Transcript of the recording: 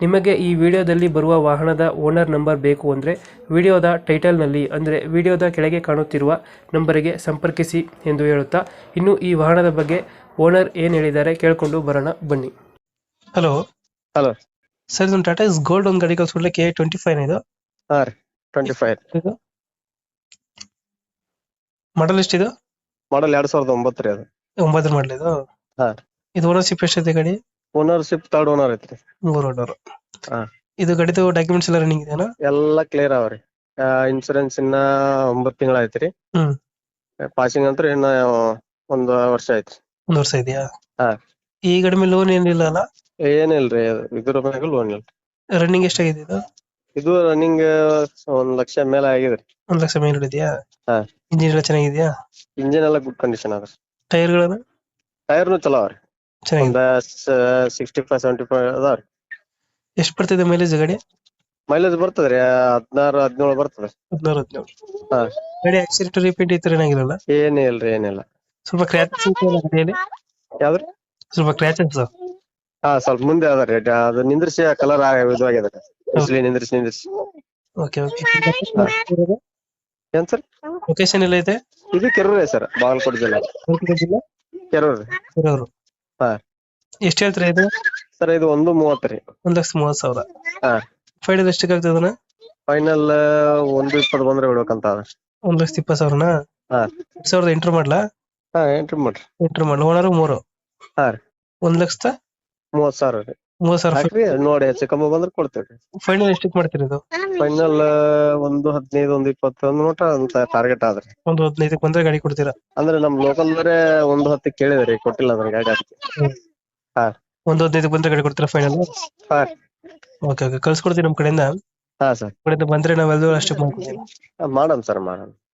ನಿಮಗೆ ಈ ವಿಡಿಯೋದಲ್ಲಿ ಬರುವ ವಾಹನದ ಓನರ್ ನಂಬರ್ ಬೇಕು ಅಂದರೆ ವಿಡಿಯೋದ ಟೈಟಲ್ನಲ್ಲಿ ಅಂದರೆ ವಿಡಿಯೋದ ಕೆಳಗೆ ಕಾಣುತ್ತಿರುವ ನಂಬರಿಗೆ ಸಂಪರ್ಕಿಸಿ ಎಂದು ಹೇಳುತ್ತಾ ಇನ್ನು ಈ ವಾಹನದ ಬಗ್ಗೆ ಓನರ್ ಏನು ಹೇಳಿದ್ದಾರೆ ಕೇಳಿಕೊಂಡು ಬರೋಣ ಬನ್ನಿ. ಹಲೋ. ಹಲೋ. ಸರ್ ಇದೊಂದು ಟಾಟಾ ಇಸ್ ಗೋಲ್ಡ್ ಒಂದು ಗಾಡಿ ಕಳ್ಸ್ಕೊಡ್ಲಿಕ್ಕೆ ಟ್ವೆಂಟಿ ಫೈವ್ ಇದು? ಹಾ ರೀ ಟ್ವೆಂಟಿ ಫೈವ್ ಇದು? ಮಾಡಲ್ ಎಷ್ಟಿದು? ಮಾಡಲ್ ಎರಡ್ ಸಾವಿರದ ಒಂಬತ್ತು ರೀ ಅದು. ಒಂಬತ್ತರ ಮಾಡಲ್ ಇದು? ಹಾ. ಇದು ಓನರ್ಶಿಪ್ ಎಷ್ಟಿದೆ ಗಾಡಿ? ಓನರ್ಶಿಪ್ ತರ್ಡ್ ಓನರ್ ಐತ್ರಿ. ಮೂರ್ ಓನರ್ ಹಾ. ಇದು ಗಾಡಿದು ಡಾಕ್ಯುಮೆಂಟ್ಸ್ ಎಲ್ಲ ರನ್ನಿಂಗ್ ಇದೆಯಾ? ಎಲ್ಲಾ ಕ್ಲಿಯರ್ ಅವ್ರಿ ಇನ್ಸೂರೆನ್ಸ್ ಇನ್ನ ಒಂಬತ್ತು ತಿಂಗಳ ಐತ್ರಿ. ಹ್ಮ್. ಪಾಸಿಂಗ್ ಅಂತ ಇನ್ನ ಒಂದ್ ವರ್ಷ ಐತ್ರಿ. ಒಂದ್ ವರ್ಷ ಇದೆಯಾ? ಹಾ. ಈ ಕಡಿಮೆ ಮೇಲೆ ಲೋನ್ ಏನಿಲ್ಲ ಅಲ್ಲ? ಏನಿಲ್ರಿ ಇದ್ರ ಮ್ಯಾಗ ಲೋನ್ ಇಲ್ಲ. ರನ್ನಿಂಗ್ ಎಷ್ಟಾಗಿದೆ ಇದು? ಇದು ರನ್ನಿಂಗ್ ಒಂದ್ ಲಕ್ಷ ಮೇಲೆ ಆಗಿದ್ರಿ ಒಂದ್ ಲಕ್ಷ ಮೇಲೆ ಹಿಡಿದ್ಯಾ? ಹಾ. ಇಂಜಿನ್ ಎಲ್ಲ ಚೆನ್ನಾಗಿದ್ಯಾ? ಇಂಜಿನ್ ಎಲ್ಲ ಗುಡ್ ಕಂಡೀಷನ್ ಅದ ಟೈರ್ಗಳನ್ನು ಟೈರ್ನು ಚಲೋ ಅವ್ರಿ ಚೆನ್ನಾಗಿದೆ. ಸಿಕ್ಸ್ಟಿ ಫೈವ್ ಸೆವೆಂಟಿ ಫೈವ್ ಅದಾವ್ರಿ ಎಷ್ಟು ಬರ್ತಿದೆ ಮೈಲೇಜ್ ಗಾಡಿ? ಮೈಲೇಜ್ ಬರ್ತದ್ರಿ ಹದಿನಾರು ಹದಿನೇಳು ಬರ್ತದ. ಹದಿನಾರು ಹದಿನೇಳು. ಹಾ. ಗಾಡಿ ಆಕ್ಸಿಡೆಂಟ್ ರಿಪೀಟ್ ಈ ಏನಾಗಿರಲ್ಲ ಏನಿಲ್ರಿ ಏನಿಲ್ಲ ಸ್ವಲ್ಪ ಕ್ರ್ಯಾಚಸ್ ಗಾಡಿಯಲ್ಲಿ ಯಾವ್ದ್ರಿ ಸ್ವಲ್ಪ ಕ್ರ್ಯಾಚಸ್ ಹಾ ಸ್ವಲ್ಪ ಮುಂದೆ ಅದ ರೀ ಅದು ನಿಂದ್ರಿಸಿ ಕಲರ್ ಇದು ಆಗ್ಯದ ಬಿಸಿಲಿ ನಿಂದ್ರಿಸಿ ನಿಂದ್ರಿಸಿ. Okay okay. ಏನ್ ಸರ್? ಲೊಕೇಶನ್ ಎಲ್ಲ ಇದೆ ಇದು ಕೆರೂರೇ ಸರ್ ಬಾಗಲಕೋಟೆ ಜಿಲ್ಲೆ. ಕೆರೂರು. ಅವರು ಹಾ. ಎಷ್ಟು ಹೇಳ್ತೀರಾ ಇದು? ಸರ್ ಇದು ಒಂದು ಮೂವತ್ತು ರೀ. ಒಂದ್ ಲಕ್ಷ ಮೂವತ್ ಸಾವಿರ. ಹಾ. ಫೈನಲ್ ಎಷ್ಟಕ್ಕೆ ಆಗ್ತದೆ ಅದನ್ನ? ಫೈನಲ್ ಒಂದು ಇಪ್ಪತ್ತು ಬಂದ್ರೆ ಬಿಡ್ಬೇಕಂತ ಅದ. ಒಂದ್ ಲಕ್ಷದ ಇಪ್ಪತ್ತು ಸಾವಿರನ? ಹಾ. ಎರಡ್ ಸಾವಿರದ ಎಂಟರ್ ಮಾಡ್ಲಾ? ಹಾ ಎಂಟ್ರಿ ಮಾಡ್ರಿ. ಎಂಟರ್ ಮಾಡ್ಲಾ? ಓನರ್ ಮೂರು? ಹಾ ರೀ. ಒಂದ್ ಲಕ್ಷದ ಮೂವತ್ ಸಾವಿರ ರೀ. ಮೂವತ್ ಸಾವಿರ ಹಾಕ್ರಿ ನೋಡಿ ಹೆಚ್ಚು ಕಮ್ಮಿ ಬಂದ್ರೆ ಕೊಡ್ತೇವ್ರಿ. ಫೈನಲ್ ಎಷ್ಟಕ್ಕೆ ಮಾಡ್ತೀರಿ ಇದು? ಫೈನಲ್ ಒಂದು ಹದಿನೈದು ಒಂದು ಇಪ್ಪತ್ತು ಒಂದು ಮಟ ಅಂತ ಟಾರ್ಗೆಟ್ ಆದ್ರಿ. ಒಂದು ಹದಿನೈದಕ್ಕೆ ಬಂದ್ರೆ ಗಾಡಿ ಕೊಡ್ತೀರಾ? ಅಂದ್ರೆ ನಮ್ ಲೋಕಲ್ ಒಂದು ಹತ್ತು ಕೇಳಿದ್ರಿ ಕೊಟ್ಟಿಲ್ಲ ಅದ್ರ ಗಾಡಿ ಅದಕ್ಕೆ ಒಂದು ಹದಿನೈದಕ್ಕೆ ಬಂದ್ರೆ ಗಾಡಿ ಕೊಡ್ತೀರಾ ಫೈನಲ್ ಹಾ. ಓಕೆ ಓಕೆ ಕಳ್ಸ್ಕೊಡ್ತೀನಿ ನಮ್ಮ ಕಡೆಯಿಂದ. ಹಾ ಸರ್. ಕಡೆಯಿಂದ ಬಂದ್ರೆ ನಾವೆಲ್ಲರೂ ಅಷ್ಟಕ್ಕೆ ಮಾಡ್ಕೊಡ್ತೀವಿ ಮಾಡೋಣ ಸರ್ ಮಾಡಮ್